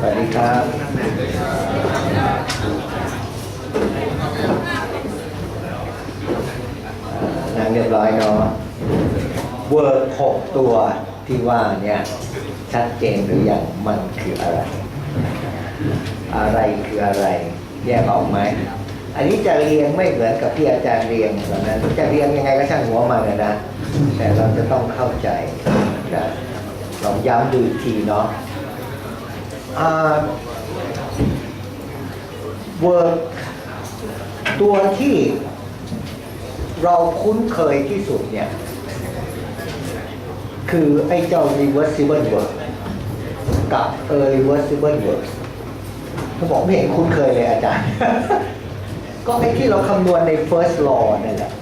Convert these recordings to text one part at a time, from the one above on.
สวัสดีครับนั่งเรียบร้อยเนาะเวิร์กหกตัวที่ว่าเนี่ยชัดเจนหรือยังมันคืออะไร อะไรคืออะไร แยกออกไหมอันนี้จะเรียงไม่เหมือนกับที่อาจารย์เรียงตอนนั้นจะเรียงยังไงก็ช่างหัวมันนะนะแต่เราจะต้องเข้าใจนะลองย้ำดูอีกทีเนาะ อ่า work ตัวที่เราคุ้นเคยที่สุดเนี่ย คือไอ้เจ้า reversible work กับ irreversible work เขาบอกไม่เห็นคุ้นเคยเลยอาจารย์ ก็ไอ้ที่เราคำนวณใน first law นั่นแหละ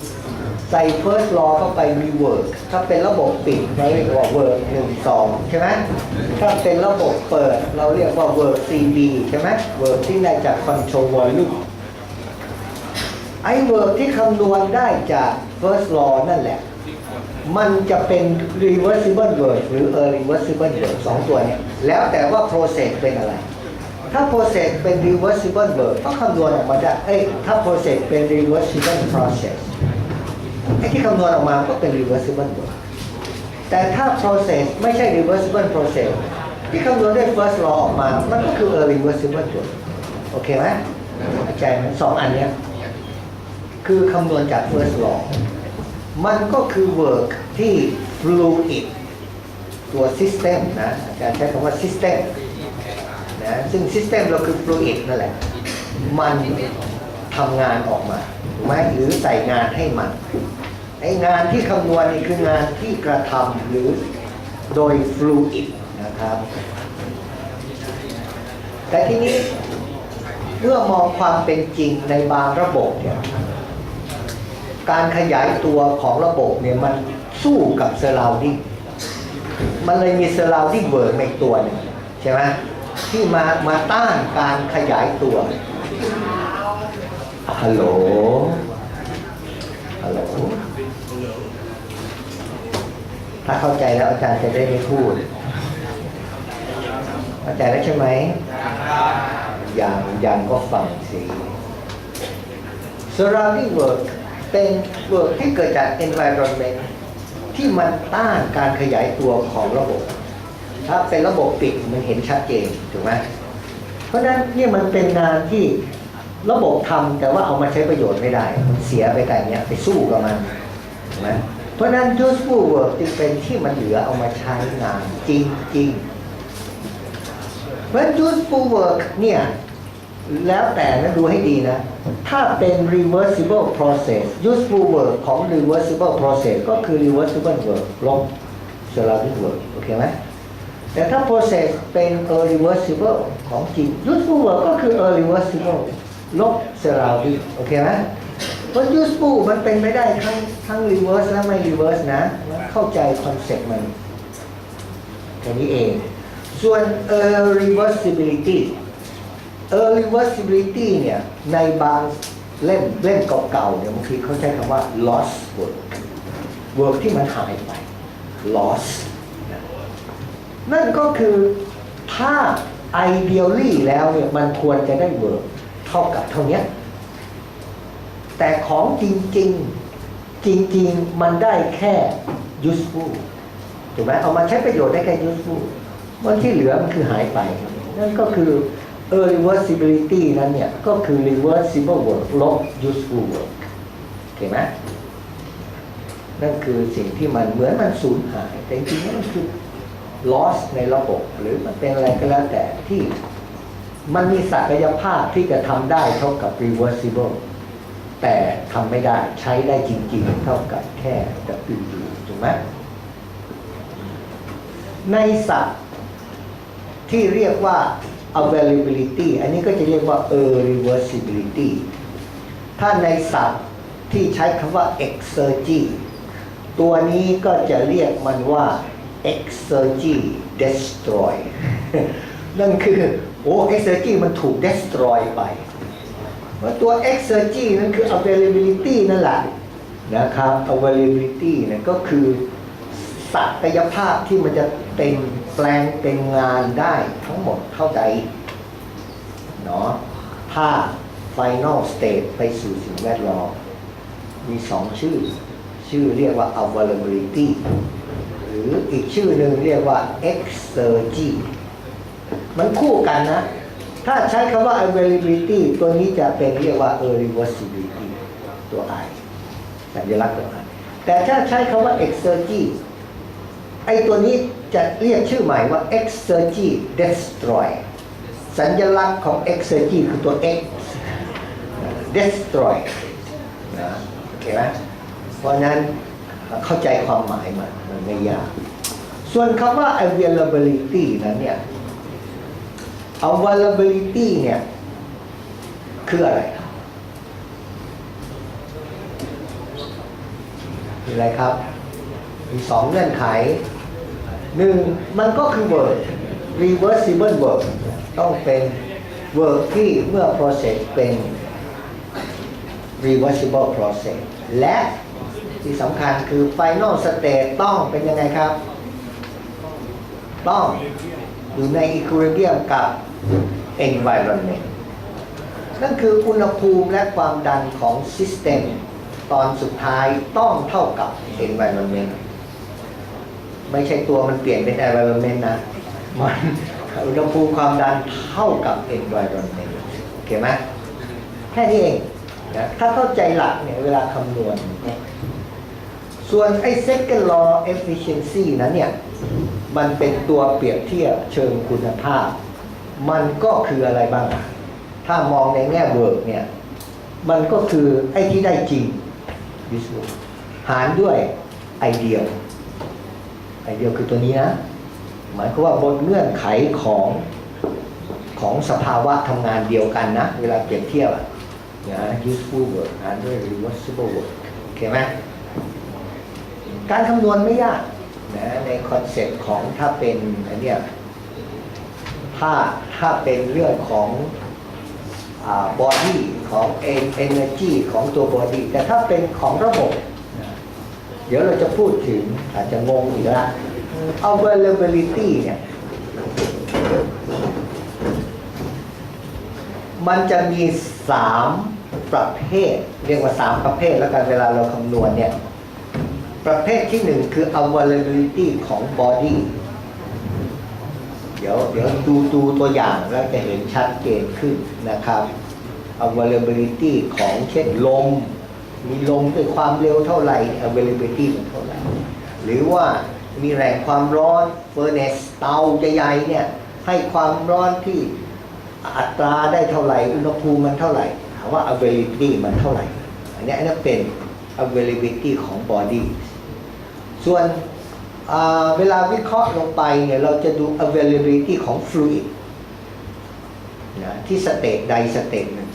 ใส่ first law เข้าไปมี work ถ้าเป็นระบบปิดเราเรียกว่า work หนึ่งสองใช่ไหมถ้าเป็นระบบเปิดเราเรียกว่า work CB ใช่ไหม work ที่ได้จาก control volume ไอ้ work ที่คำนวณได้จาก first law นั่นแหละ มันจะเป็น reversible work หรือ irreversible work สองตัวเนี่ยแล้วแต่ว่า process เป็นอะไรถ้า process เป็น reversible work ก็คำนวณออกมาได้ เอ้ย ถ้า process เป็น reversible process ไอ้ที่คำนวณออกมาก็เป็น reversible work แต่ถ้า process ไม่ใช่ reversible process ที่คำนวณด้วย first law ออกมา มันก็คือ irreversible work โอเคไหมเข้าใจไหมสองอันเนี้ยคือคำนวณจาก first law มันก็คือ work ที่ fluid ตัว system นะอาจารย์ใช้คำว่า system นะซึ่ง system เราคือ fluid นั่นแหละ มันทำงานออกมา ไหมหรือใส่งานให้มันไองานที่คำนวณนี่คืองานที่กระทำหรือโดย fluid นะครับ แต่ทีนี้เมื่อมองความเป็นจริงในบางระบบเนี่ยการขยายตัวของระบบเนี่ยมันสู้กับเซอร์ราวดิ้งมันเลยมีเซอร์ราวดิ้งเวิร์กในตัวหนึงใช่ไหมที่มามาต้านการขยายตัว ฮัลโหล ฮัลโหล ถ้าเข้าใจแล้วอาจารย์จะได้ไม่พูด เข้าใจแล้วใช่ไหม อยังอยังก็ฟังสิ surrounding work เป็น work ที่เกิดจาก environment ที่มันต้านการขยายตัวของระบบ ถ้าเป็นระบบปิดมันเห็นชัดเจนถูกไหมเพราะฉะนั้นเนี่ยมันเป็นงานที่ ระบบทำแต่ว่าเอามาใช้ประโยชน์ไม่ได้ มันเสียไปแต่เนี้ยไปสู้กับมันถูกไหมเพราะนั้น useful work จึงเป็นที่มันเหลือเอามาใช้งานจริงๆเพราะ useful work เนี่ยแล้วแต่นะดูให้ดีนะ ถ้าเป็น reversible process useful work ของ reversible process ก็คือ reversible work ลบ surrounding work โอเคไหมแต่ถ้า process เป็น irreversible ของจริง useful work ก็คือ irreversible ลบ surrounding โอเคไหมเพราะ useful มันเป็นไม่ได้ทั้งทั้ง reverse และไม่ reverse นะ เข้าใจคอนเซ็ปต์มันแค่นี้เอง ส่วน irreversibility irreversibility เนี่ย ในบางเล่มเล่มเก่าๆเนี่ยบางทีเขาใช้คำว่า lost work work ที่มันหายไป lost นะนั่นก็คือถ้า ideally แล้วเนี่ย มันควรจะได้ work เท่ากับเท่านี้แต่ของจริง ๆ จริง ๆ มันได้แค่ useful ถูกไหมเอามาใช้ประโยชน์ได้แค่ useful วันที่เหลือมันคือหายไป นั่นก็คือ irreversibility นั้นเนี่ย ก็คือ reversible work ลบ useful work โอเคไหมนั่นคือสิ่งที่มันเหมือนมันสูญหาย แต่จริงๆมันคือ loss ในระบบ หรือมันเป็นอะไรก็แล้วแต่ที่ มันมีศักยภาพที่จะทำได้เท่ากับ reversible แต่ทำไม่ได้ใช้ได้จริง ๆ เท่ากับแค่ W ถูกไหมในศัพท์ที่เรียกว่า availability อันนี้ก็จะเรียกว่า irreversibility ถ้าในศัพท์ที่ใช้คำว่า exergy ตัวนี้ก็จะเรียกมันว่า exergy destroy นั่นคือโอ้ exergy มันถูก destroy ไปเพราะตัว exergy นั่นคือ availability นั่นแหละนะครับ availability เนี่ยก็คือศักยภาพที่มันจะเป็นแปลงเป็นงานได้ทั้งหมดเท่าใดเนาะถ้า final state ไปสู่สิ่งแวดล้อมมีสองชื่อ ชื่อเรียกว่า availability หรืออีกชื่อหนึ่งเรียกว่า exergy มันคู่กันนะ ถ้าใช้คำว่า availability ตัวนี้จะเป็นเรียกว่า irreversibility ตัว I สัญลักษณ์ตัว I แต่ถ้าใช้คำว่า exergy ไอตัวนี้จะเรียกชื่อใหม่ว่า exergy destroy สัญลักษณ์ของ exergy คือตัว x destroy นะโอเคไหมเพราะฉะนั้นเข้าใจความหมายมันมันไม่ยาก ส่วนคำว่า availability นั้นเนี่ย availability เนี่ย คืออะไรคืออะไรครับ มีสองเงื่อนไขหนึ่งมันก็คือ verb reversible verb ต้องเป็น verb ที่เมื่อ process เป็น reversible process และที่สำคัญคือ final state ต้องเป็นยังไงครับ ต้องอยู่ใน equilibrium กับ environment นั่นคืออุณหภูมิและความดันของ system ตอนสุดท้ายต้องเท่ากับ environment ไม่ใช่ตัวมันเปลี่ยนเป็น environment นะ มันอุณหภูมิความดันเท่ากับ environment โอเคไหมแค่นี้เองนะถ้าเข้าใจหลักเนี่ยเวลาคำนวณ ส่วนไอ้ second law efficiency นั้นเนี่ย มันเป็นตัวเปรียบเทียบเชิงคุณภาพ มันก็คืออะไรบ้างอะถ้ามองในแง่เวิร์กเนี่ย มันก็คือไอ้ที่ได้จริง useful หารด้วยไอเดียไอเดียคือตัวนี้นะ หมายความว่าบนเงื่อนไขของของสภาวะทำงานเดียวกันนะ เวลาเปรียบเทียบอะนะ useful work หารด้วย reversible work โอเคไหมการคำนวณไม่ยากนะในคอนเซ็ปต์ของถ้าเป็นอันเนี้ย ถ้าถ้าเป็นเรื่องของบอดี้ของเอเนอร์จีของตัวบอดี้แต่ถ้าเป็นของระบบ เดี๋ยวเราจะพูดถึงอาจจะงงอีกละ availability เนี่ยมันจะมีสามประเภท เรียกว่าสามประเภทแล้วกันเวลาเราคำนวณเนี่ย ประเภทที่หนึ่งคือ availability ของ body เดี๋ยวเดี๋ยวดูดูตัวอย่างแล้วจะเห็นชัดเจนขึ้นนะครับ availability ของเช่นลม มีลมด้วยความเร็วเท่าไหร่ availability มันเท่าไหร่ หรือว่ามีแรงความร้อน furnace เตาใหญ่ๆเนี่ยให้ความร้อนที่อัตราได้เท่าไหร่ อุณหภูมิมันเท่าไหร่ถามว่า availability มันเท่าไหร่ อันนี้อันนี้เป็น availability ของ body ส่วน เวลาวิเคราะห์ลงไปเนี่ยเราจะดู availability ของ fluid นะที่สเตตใดสเตตหนึ่ง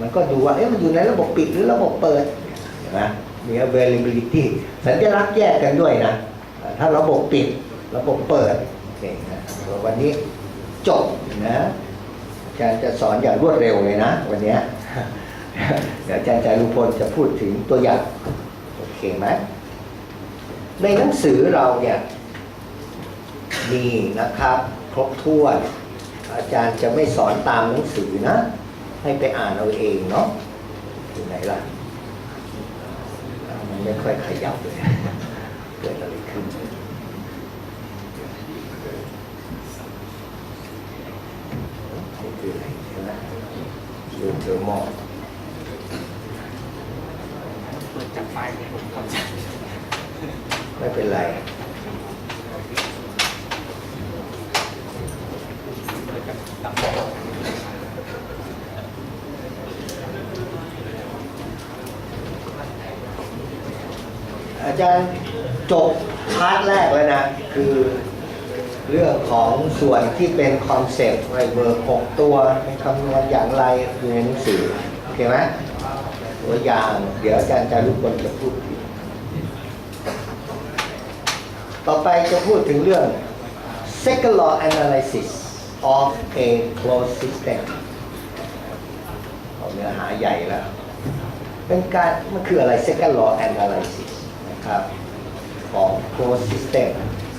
มันก็ดูว่าเอ๊ะมันอยู่ในระบบปิดหรือระบบเปิดเห็นไหมมี availability สัญลักษณ์แยกกันด้วยนะ ถ้าระบบปิดระบบเปิดโอเคนะวันนี้จบนะอาจารย์จะสอนอย่างรวดเร็วเลยนะ วันนี้เดี๋ยวอาจารย์จารุพลจะพูดถึงตัวอย่าง โอเคไหม ในหนังสือเราเนี่ยมีนะครับ ครบถ้วน อาจารย์จะไม่สอนตามหนังสือนะ ให้ไปอ่านเอาเองเนาะอยู่ไหนล่ะ มันไม่ค่อยขยับเลยเกิดอะไรขึ้นนี่คืออะไรใช่ไหมดูเทอร์โมเปิดจากไฟเนี่ยผมเข้าใจ ไม่เป็นไร อาจารย์จบพาร์ทแรกแล้วนะ คือเรื่องของส่วนที่เป็นคอนเซปต์ไรเบอร์หกตัวในคำนวณอย่างไรอยู่ในหนังสือ โอเคไหมตัวอย่าง เดี๋ยวอาจารย์จะรู้คนจะพูดถึงต่อไป จะพูดถึงเรื่อง second law analysis of a closed system เอาเนื้อหาใหญ่แล้วเป็นการมันคืออะไร second law analysis นะครับของ closed system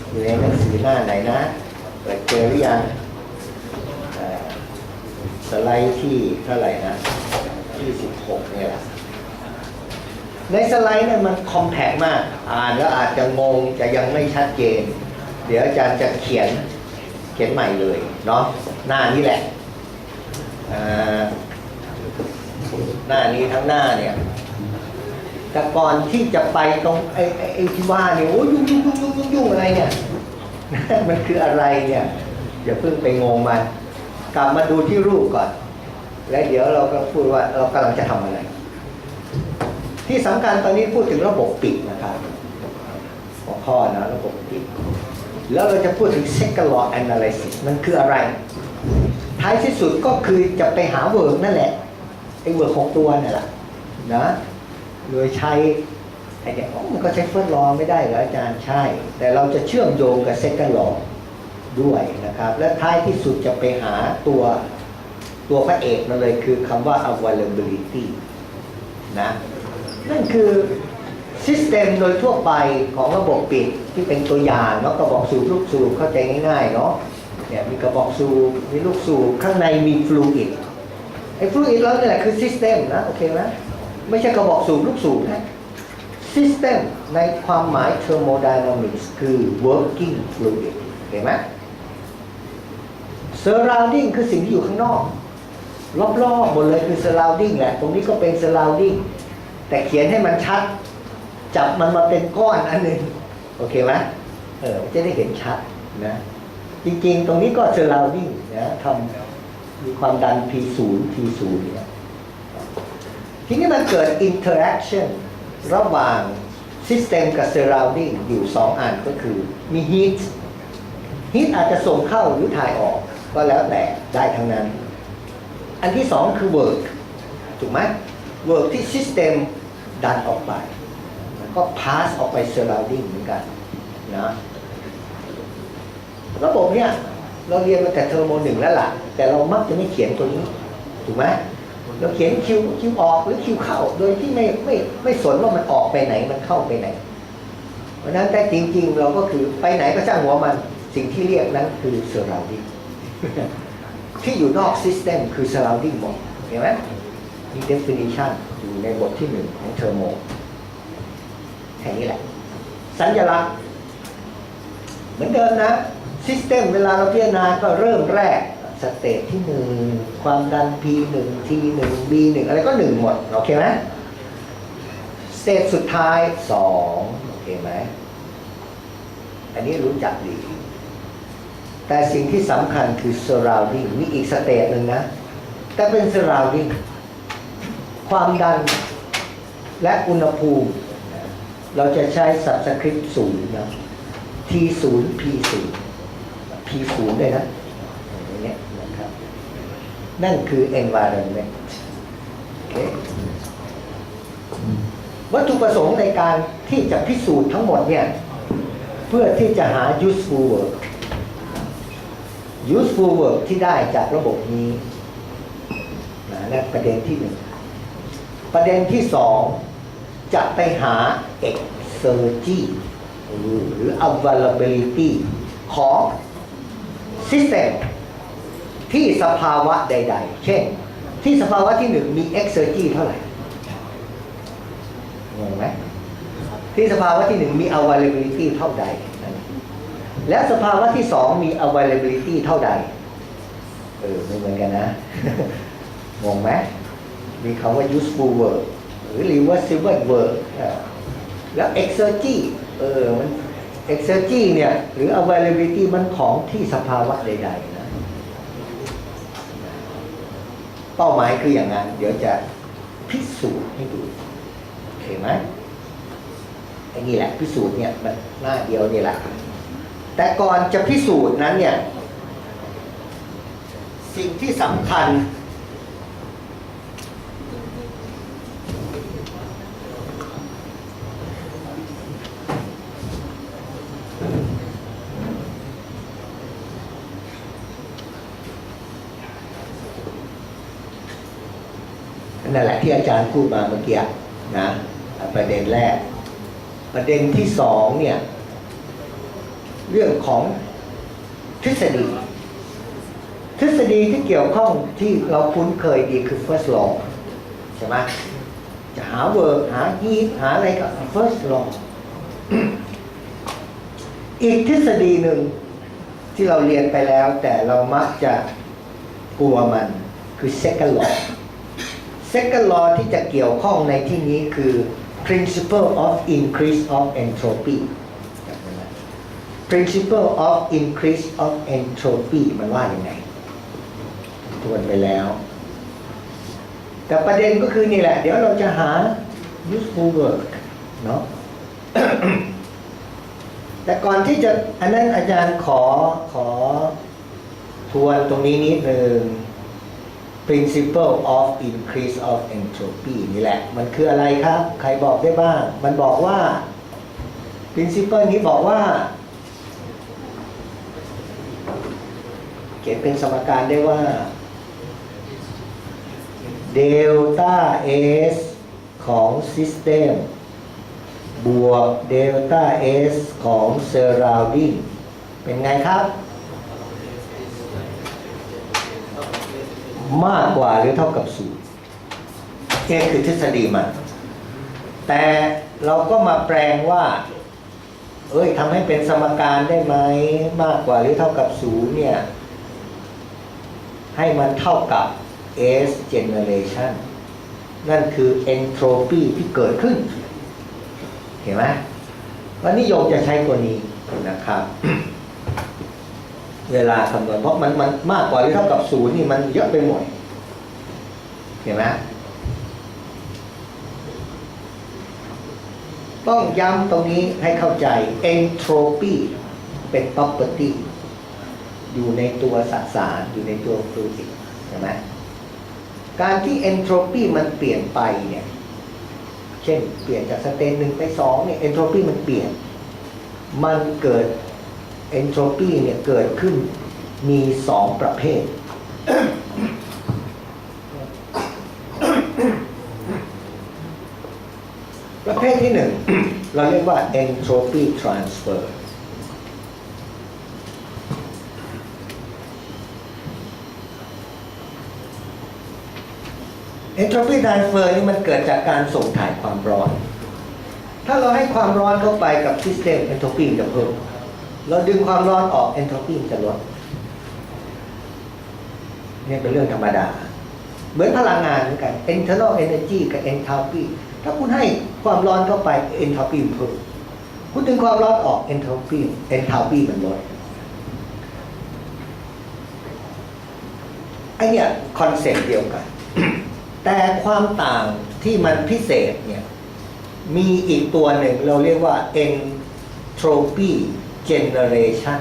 อยู่ในหนังสือหน้าไหนนะเปิดเจอหรือยังสไลด์ที่เท่าไหร่นะที่สิบหกเนี่ยแหละ ในสไลด์เนี่ยมันคอมแพกมาก อ่านแล้วอาจจะงงจะยังไม่ชัดเจน เดี๋ยวอาจารย์จะเขียนเขียนใหม่เลยเนาะหน้านี้แหละหน้านี้ทั้งหน้าเนี่ยแต่ก่อนที่จะไปตรงไอ้ไอ้ไอ้ที่ว่าเนี่ยโอ้ยยุ่งยุ่งยุ่งยุ่งยุ่งยุ่งอะไรเนี่ยมันคืออะไรเนี่ยอย่าเพิ่งไปงงมัน กลับมาดูที่รูปก่อน และเดี๋ยวเราก็พูดว่าเรากำลังจะทำอะไร ที่สำคัญตอนนี้พูดถึงระบบปิดนะครับหัวข้อนะระบบปิด แล้วเราจะพูดถึง second law analysis มันคืออะไร ท้ายที่สุดก็คือจะไปหาเวิร์กนั่นแหละไอ้เวิร์กของตัวนี่แหละนะโดยใช้ไอ้เนี่ยมันก็ใช้ first law ไม่ได้เหรออาจารย์ใช่ แต่เราจะเชื่อมโยงกับ second law ด้วยนะครับ และท้ายที่สุดจะไปหาตัวตัวพระเอกมันเลยคือคำว่า availability นะ นั่นคือซิสเต็มโดยทั่วไปของระบบปิดที่เป็นตัวอย่างเนาะกระบอกสูบลูกสูบเข้าใจง่ายๆเนาะเนี่ยมีกระบอกสูบมีลูกสูบข้างในมีฟลูอิดไอ้ฟลูอิดแล้วนี่แหละคือซิสเต็มนะโอเคไหมไม่ใช่กระบอกสูบลูกสูบนะซิสเต็มในความหมาย thermodynamics คือ working fluid เห็นไหม surrounding คือสิ่งที่อยู่ข้างนอก รอบๆหมดเลยคือ surrounding แหละ ตรงนี้ก็เป็น surrounding แต่เขียนให้มันชัด จับมันมาเป็นก้อนอันหนึ่งโอเคไหมเออจะได้เห็นชัดนะจริงๆ ตรงนี้ก็ surrounding นะทำมีความดัน P0 T0 เนี่ยทีนี้มันเกิด interaction ระหว่าง system กับ surrounding อยู่สองอันก็คือมี heat heat อาจจะส่งเข้าหรือถ่ายออกก็แล้วแต่ได้ทั้งนั้น อันที่สองคือ work ถูกไหม work ที่ system ดันออกไปแล้วก็ pass ออกไป surrounding เหมือนกันนะระบบเนี่ยเราเรียนมาแต่เทอร์โมหนึ่งแล้วล่ะ แต่เรามักจะไม่เขียนตัวนี้ ถูกไหมเราเขียนคิวคิวออกหรือคิวเข้า โดยที่ไม่ไม่ไม่สนว่ามันออกไปไหนมันเข้าไปไหน เพราะฉะนั้นแต่จริง ๆ เราก็คือไปไหนก็ช่างหัวมันสิ่งที่เรียกนั้นคือ surrounding ที่อยู่นอก system คือ surrounding หมดเห็นไหมมี definition ในบทที่หนึ่งของเทอร์โมแค่นี้แหละ สัญลักษณ์ เหมือนเดิมนะ system เวลาเราพิจารณาก็เริ่มแรกสเตจที่หนึ่งความดัน P หนึ่ง T หนึ่ง B หนึ่งอะไรก็หนึ่งหมด โอเคไหมสเตจสุดท้ายสองโอเคไหมอันนี้รู้จักดี แต่สิ่งที่สำคัญคือ surrounding มีอีกสเตจหนึ่งนะ แต่เป็น surrounding ความดันและอุณหภูมิ เราจะใช้ subscript ศูนย์นะ T ศูนย์ P ศูนย์ P ศูนย์เลยนะอย่างเงี้ยนะครับ นั่นคือ environment โอเควัตถุประสงค์ในการที่จะพิสูจน์ทั้งหมดเนี่ย เพื่อที่จะหา useful work useful work ที่ได้จากระบบนี้นะนั่นประเด็นที่หนึ่ง ประเด็นที่สองจะไปหา exergy หรือ availability ของ system ที่สภาวะใด ๆ เช่น ที่สภาวะที่หนึ่งมี exergy เท่าไหร่งงไหมที่สภาวะที่หนึ่งมี availability เท่าใดนั่นและสภาวะที่สองมี availability เท่าใด เออไม่เหมือนกันนะ งงไหม มีคำว่า useful work หรือ reversible work แล้ว exergy เออมัน exergy เนี่ย หรือ availability มันของที่สภาวะใดๆนะเป้าหมายคืออย่างนั้น เดี๋ยวจะพิสูจน์ให้ดูโอเคไหมไอ้นี่แหละพิสูจน์เนี่ยมันหน้าเดียวนี่แหละแต่ก่อนจะพิสูจน์นั้นเนี่ย สิ่งที่สำคัญ นั่นแหละที่อาจารย์พูดมาเมื่อกี้นะประเด็นแรก ประเด็นที่สองเนี่ยเรื่องของทฤษฎี ทฤษฎีที่เกี่ยวข้องที่เราคุ้นเคยดีคือ first law ใช่ไหมจะหา verb หา he หาอะไรก็ first law อีกทฤษฎีหนึ่งที่เราเรียนไปแล้ว แต่เรามักจะกลัวมันคือ second law second law ที่จะเกี่ยวข้องในที่นี้คือ principle of increase of entropy principle of increase of entropy มันว่าอย่างไงทวนไปแล้ว แต่ประเด็นก็คือนี่แหละ เดี๋ยวเราจะหา useful word เนาะแต่ก่อนที่จะอันนั้นอาจารย์ขอขอทวนตรงนี้นิดหนึ่ง principle of increase of entropy นี่แหละ มันคืออะไรครับ ใครบอกได้บ้าง มันบอกว่า principle นี้บอกว่า เขียนเป็นสมการได้ว่าเดลต้า S ของ System บวกเดลต้า S ของ Surrounding เป็นไงครับ มากกว่าหรือเท่ากับศูนย์นี่คือทฤษฎีมันแต่เราก็มาแปลงว่า เอ้ยทำให้เป็นสมการได้ไหมมากกว่าหรือเท่ากับศูนย์เนี่ย ให้มันเท่ากับ S generation นั่นคือ entropy ที่เกิดขึ้น เห็นไหมวันนิยมจะใช้ตัวนี้นะครับ เวลาคำนวณเพราะมันมันมากกว่าหรือเท่ากับศูนย์นี่มันเยอะไปหมด เห็นไหมต้องย้ำตรงนี้ให้เข้าใจ entropy เป็น property อยู่ในตัวสสาร อยู่ในตัวฟลูอิดใช่ไหมการที่ entropy มันเปลี่ยนไปเนี่ย เช่น เปลี่ยนจากสเตนหนึ่งไปสองเนี่ย entropy มันเปลี่ยน มันเกิด entropy เนี่ยเกิดขึ้นมีสองประเภท ประเภทที่หนึ่งเราเรียกว่า entropy transfer entropy transfer นี่มันเกิดจากการส่งถ่ายความร้อน ถ้าเราให้ความร้อนเข้าไปกับ system entropy จะเพิ่ม เราดึงความร้อนออก entropy จะลดนี่เป็นเรื่องธรรมดา เหมือนพลังงานเหมือนกัน internal energy กับ enthalpy ถ้าคุณให้ความร้อนเข้าไป enthalpy มันเพิ่มคุณดึงความร้อนออก enthalpy enthalpy มันลดไอเนี่ยคอนเซ็ปต์เดียวกัน แต่ความต่างที่มันพิเศษเนี่ยมีอีกตัวหนึ่งเราเรียกว่า entropy generation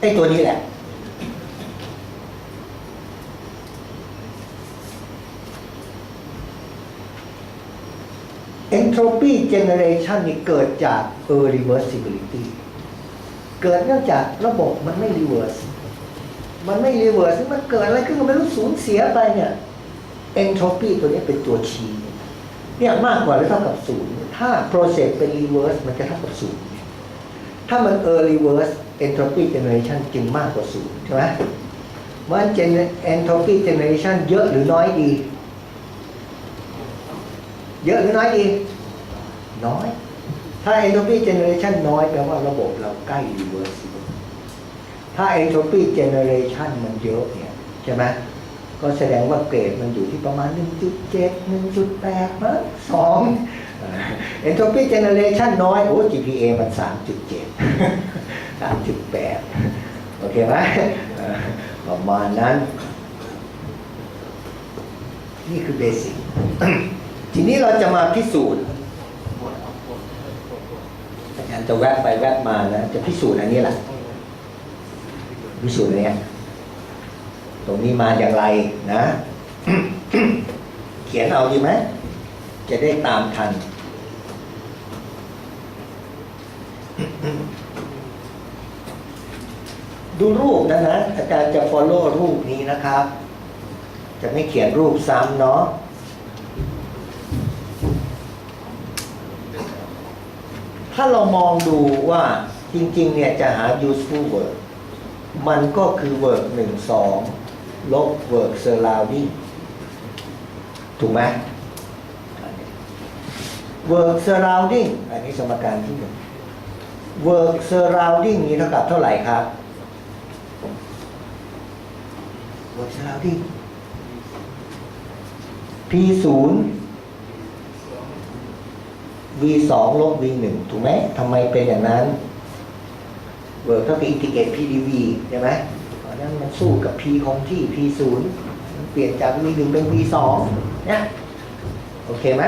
ไอตัวนี้แหละ entropy generation นี่เกิดจาก irreversibility เกิดเนื่องจากระบบมันไม่ reverse มันไม่ reverse มันเกิดอะไรขึ้นก็ไม่รู้สูญเสียไปเนี่ย entropy ตัวนี้เป็นตัวชี้ เนี่ยมากกว่าหรือเท่ากับศูนย์ถ้า process เป็น reverse มันจะเท่ากับศูนย์ถ้ามัน e r reverse entropy generation จึงมากกว่าศูนย์ใช่ไหมมัน gen- entropy generation เยอะหรือน้อยดี เยอะหรือน้อยดี น้อย ถ้า entropy generation น้อยแปลว่าระบบเราใกล้ reverse ถ้า entropy generation มันเยอะเนี่ยใช่ไหม ก็แสดงว่าเกรดมันอยู่ที่ประมาณ 1.7 1.8มั้ง2 entropy generation น้อย โอ้ GPA มัน 3.7 3.8 โอเคไหมประมาณนั้น นี่คือเบสิกทีนี้เราจะมาพิสูจน์อาจารย์จะแวะไปแวะมานะ จะพิสูจน์อันนี้แหละพิสูจน์อันเนี้ย ตรงนี้มาอย่างไรนะ เขียนเอาดีไหม จะได้ตามทัน ดูรูปนะนะ อาจารย์จะ follow รูปนี้นะครับ จะไม่เขียนรูปซ้ำเนาะถ้าเรามองดูว่าจริง ๆ เนี่ยจะหา useful word มันก็คือ work หนึ่งสอง ลบ work surrounding ถูกไหม work surrounding อันนี้สมการที่หนึ่ง work surrounding นี้เท่ากับเท่าไหร่ครับ work surrounding p ศูนย์ v สองลบ v หนึ่งถูกไหมทำไมเป็นอย่างนั้น work เท่ากับ integrate p dv ใช่ไหม นั้นมันสู้กับ p คงที่ p ศูนย์เปลี่ยนจาก v หนึ่งเป็น v สองเนี่ยโอเคไหม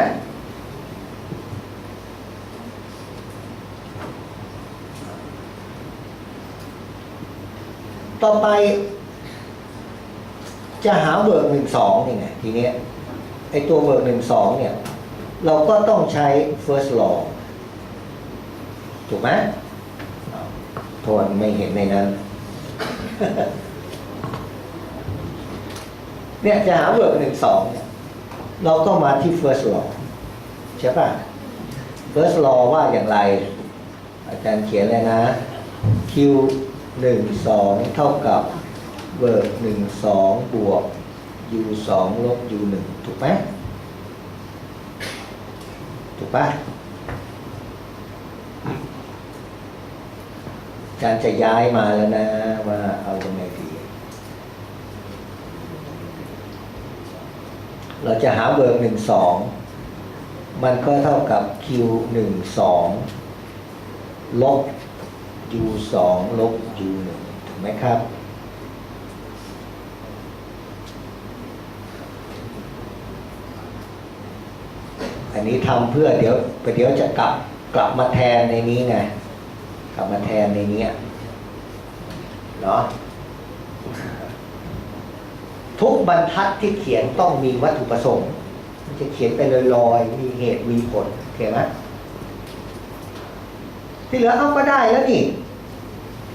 ต่อไป จะหาเวิร์กหนึ่งสองนี่ไงทีเนี้ยไอตัวเวิร์กหนึ่งสองเนี่ย เราก็ต้องใช้ first law ถูกไหมอ้าวโทษไม่เห็นในนั้น เนี่ยจะหาเวิร์กหนึ่งสองเนี่ยเราก็มาที่ first law ใช่ป่ะ first law ว่าอย่างไร อาจารย์เขียนเลยนะ q หนึ่งสองเท่ากับเวิร์กหนึ่งสองบวก u สองลบ u หนึ่งถูกไหมถูกป่ะ อาจารย์จะย้ายมาแล้วนะ ว่าเอาตรงไหนดี เราจะหาเวิร์หนึ่งสองมันก็เท่ากับ q หนึ่งสองลบ u สองลบ u หนึ่งถูกไหมครับ อันนี้ทำเพื่อเดี๋ยวเดี๋ยวจะกลับกลับมาแทนในนี้ไง กลับมาแทนในนี้เนาะทุกบรรทัดที่เขียนต้องมีวัตถุประสงค์มันจะเขียนไปลอยๆ มีเหตุมีผลโอเคไหมที่เหลือเอาก็ได้แล้วนี่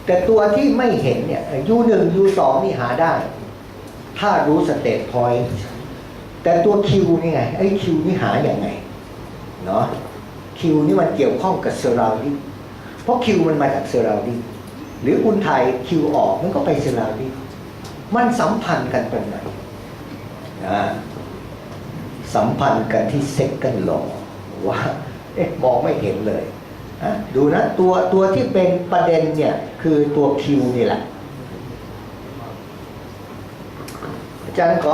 แต่ตัวที่ไม่เห็นเนี่ยยูหนึ่งยูสองนี่หาได้ ถ้ารู้สเตตพอยต์แต่ตัวคิวนี่ไง ไอ้คิวนี่หาอย่างไง เนาะคิวนี่มันเกี่ยวข้องกับเซอร์ราวดิ้ เพราะคิวมันมาจากเซอร์ราวดิ้งหรือคุณถ่ายคิวออกมันก็ไปเซอร์ราวดิ้งมันสัมพันธ์กันเป็นไหนนะสัมพันธ์กันที่เซ็กกันหลอว่าเอ๊ะมองไม่เห็นเลยอะดูนะตัวตัวที่เป็นประเด็นเนี่ยคือตัวคิวนี่แหละ อาจารย์ขอ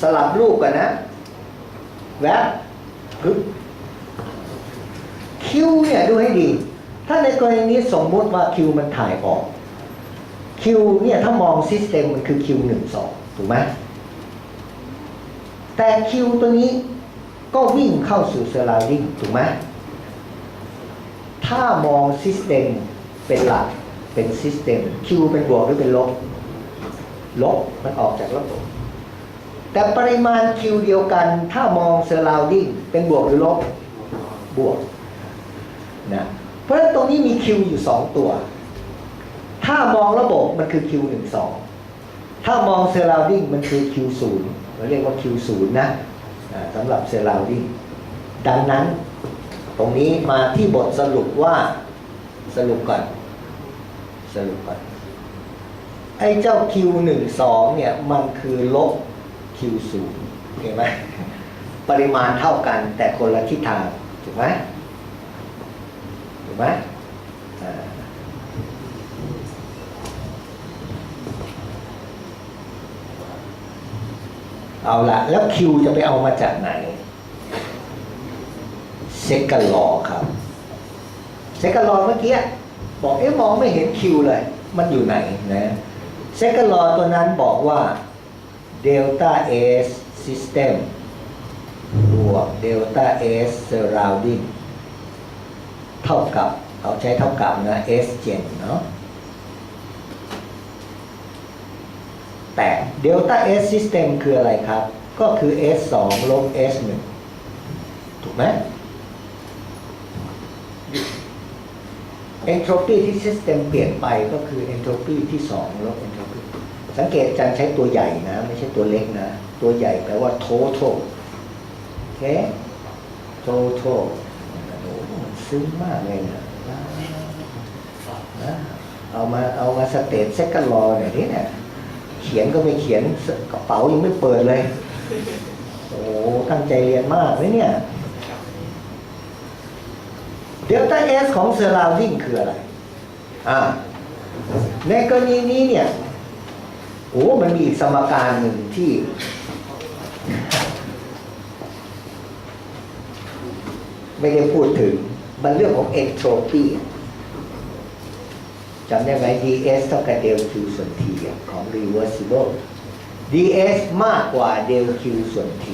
สลับรูปกันนะแวบปึ๊บคิวเนี่ยดูให้ดี ถ้าในกรณีนี้สมมุติว่าคิวมันถ่ายออกคิวเนี่ยถ้ามองซิสเต็มมันคือคิวหนึ่งสองถูกไหมแต่คิวตัวนี้ก็วิ่งเข้าสู่เซอร์ราวดิ้งถูกไหมถ้ามองซิสเต็มเป็นหลักเป็นซิสเต็มคิวเป็นบวกหรือเป็นลบ ลบมันออกจากระบบ แต่ปริมาณคิวเดียวกัน ถ้ามองเซอร์ราวดิ้งเป็นบวกหรือลบ บวกนะ เพราะฉะนั้นตรงนี้มีคิวอยู่สองตัว ถ้ามองระบบมันคือคิวหนึ่งสองถ้ามองเซอร์ราวดิ้งมันคือคิวศูนย์เราเรียกว่าคิวศูนย์นะสำหรับเซอร์ราวดิ้งดังนั้นตรงนี้มาที่บทสรุปว่าสรุปก่อน สรุปก่อน ไอ้เจ้า Q หนึ่งสองเนี่ยมันคือลบ Q ศูนย์เห็นไหมปริมาณเท่ากันแต่คนละทิศทางถูกไหม ถูกไหมเอาละแล้ว Q จะไปเอามาจากไหนเซกันลอครับเซกันลอเมื่อกี้บอกเอ๊ะมองไม่เห็นคิวเลย มันอยู่ไหนนะเซกันลอตัวนั้นบอกว่าเดลต้าเอสซิสเต็มบวกเดลต้า เท่ากับเอาใช้เท่ากับนะเอสเจนเนาะแต่เดลต้าเอสซิสเต็มคืออะไรครับ ก็คือ S 2ลบ S 1ถูกไหมเอนโทรปีที่ซิสเต็มเปลี่ยนไปก็คือเอนโทรปีที่สองลบเอนโทรปีสังเกตอาจารย์ใช้ตัวใหญ่นะ ไม่ใช่ตัวเล็กนะ ตัวใหญ่แปลว่า total โอเค total โอ้โหมัน ซึ้งมากเลยนะนะเอามาเอามาสเตทเซคันรอหน่อยนี่เนี่ยเขียนก็ไม่เขียนกระเป๋ายังไม่เปิดเลย โอ้ตั้งใจเรียนมากเลยเนี่ยเดลต้าเอสของเซอร์ราวดิ้งคืออะไร อ่า ในกรณีนี้เนี่ย โอ้ มันมีอีกสมการหนึ่งที่ ไม่ได้พูดถึง มันเรื่องของเอนโทรปีจำได้ไหม ds เท่ากับ del q ส่วน t ของ reversible ds มากกว่า del q ส่วน t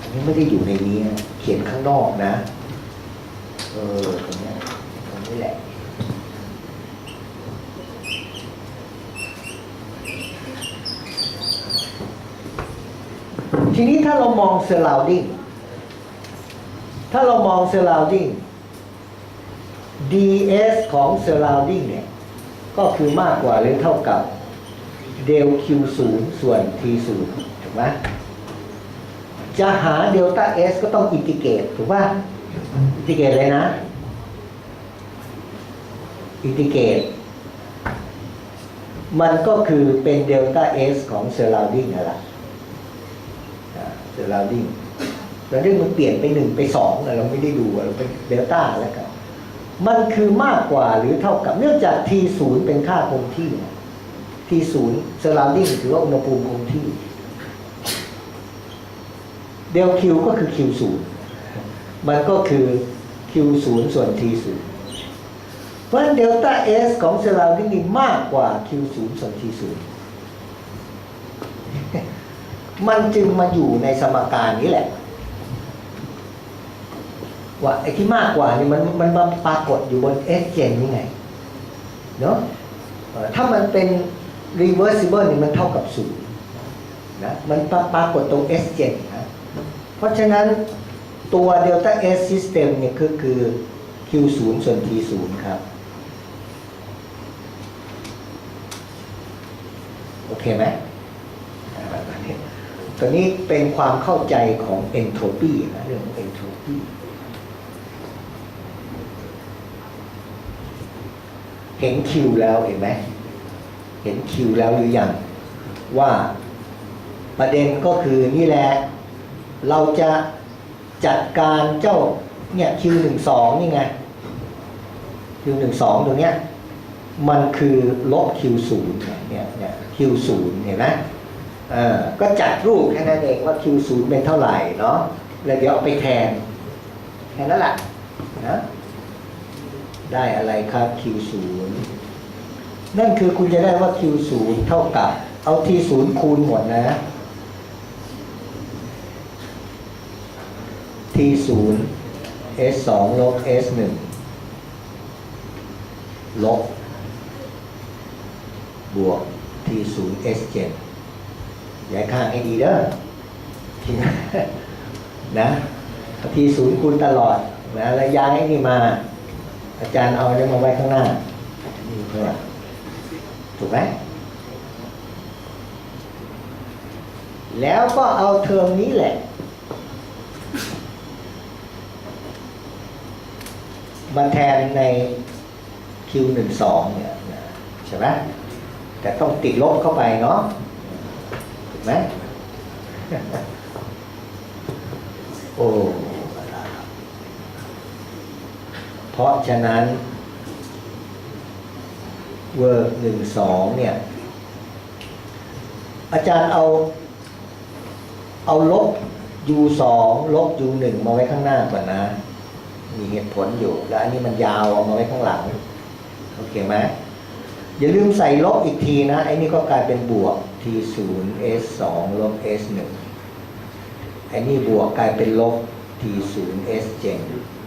อันนี้ไม่ได้อยู่ในนี้ เขียนข้างนอกนะ เออตรงนี้ตรงนี้แหละ ทีนี้ถ้าเรามอง surrounding ถ้าเรามอง surrounding ds ของ surrounding เนี่ย ก็คือมากกว่าหรือเท่ากับ del q 0ส่วน t 0ถูกไหมจะหาเดลต้า s ก็ต้องอินทิเกรตถูกป่ะอินทิเกรตเลยนะ อินทิเกรตมันก็คือเป็นเดลต้า s ของ surrounding นั่นแหละ เซอร์ราวดิ้งแล้วดิ้งมันเปลี่ยนไปหนึ่งไปสองเราไม่ได้ดูเราเป็นเดลต้าแล้วกันมันคือมากกว่าหรือเท่ากับเนื่องจาก t ศูนย์เป็นค่าคงที่ t ศูนย์เซอร์ราวดิ้งถือว่าอุณหภูมิคงที่เดล q ก็คือ q ศูนย์มันก็คือ q ศูนย์ส่วน t ศูนย์เพราะฉะนั้นเดลต้า s ของเซอร์ราวดิ้งนี่มากกว่า q ศูนย์ส่วน t ศูนย์ มันจึงมาอยู่ในสมการนี้แหละ ว่าไอ้ที่มากกว่านี่มันมันมาปรากฏอยู่บน S เจนนี่ไงเนาะถ้ามันเป็น reversible นี่มันเท่ากับศูนย์นะมันปราปรากฏตรง S เจนนะเพราะฉะนั้นตัว delta S system เนี่ยคือคือ Q 0ส่วน T 0ครับ โอเคไหม ตัวนี้เป็นความเข้าใจของ entropy นะเรื่องของ entropy เห็นคิวแล้วเห็นไหมเห็นคิวแล้วหรือยังว่าประเด็นก็คือนี่แหละ เราจะจัดการเจ้าเนี่ยคิวหนึ่งสองนี่ไงคิวหนึ่งสองตรงเนี้ยมันคือลบคิวศูนย์เนี่ยเนี่ยคิวศูนย์เห็นไหม ก็จัดรูปแค่นั้นเองว่า Q0 เป็นเท่าไหร่เนาะแล้วเดี๋ยวเอาไปแทน แค่นั้นแหละนะได้อะไรครับ Q0 นั่นคือคุณจะได้ว่า Q0 เท่ากับ เอา T0 คูณหมดนะ T0 S2 ลบ S1 ลบบวก T0 S7 ย้ายข้างให้ดีเด้อนะทีศูนย์คูณตลอดนะแล้วย้ายนี่มา อาจารย์เอาเรื่ยงมาไว้ข้างหน้าถูกไหมแล้วก็เอาเทอมนี้แหละ มาแทนใน Q12 เนี่ยใช่ไหมแต่ต้องติดลบเข้าไปเนาะ ไหมโอ้เพราะฉะนั้น เวิร์กหนึ่งสองเนี่ย อาจารย์เอา เอาลบ u สองลบ u หนึ่งมาไว้ข้างหน้าก่อนนะ มีเหตุผลอยู่ แล้วอันนี้มันยาวเอามาไว้ข้างหลัง โอเคไหมอย่าลืมใส่ลบอีกทีนะ ไอ้นี่ก็กลายเป็นบวก t 0 s 2ลบ s 1ไอ้นี่บวกกลายเป็นลบ t 0 s 7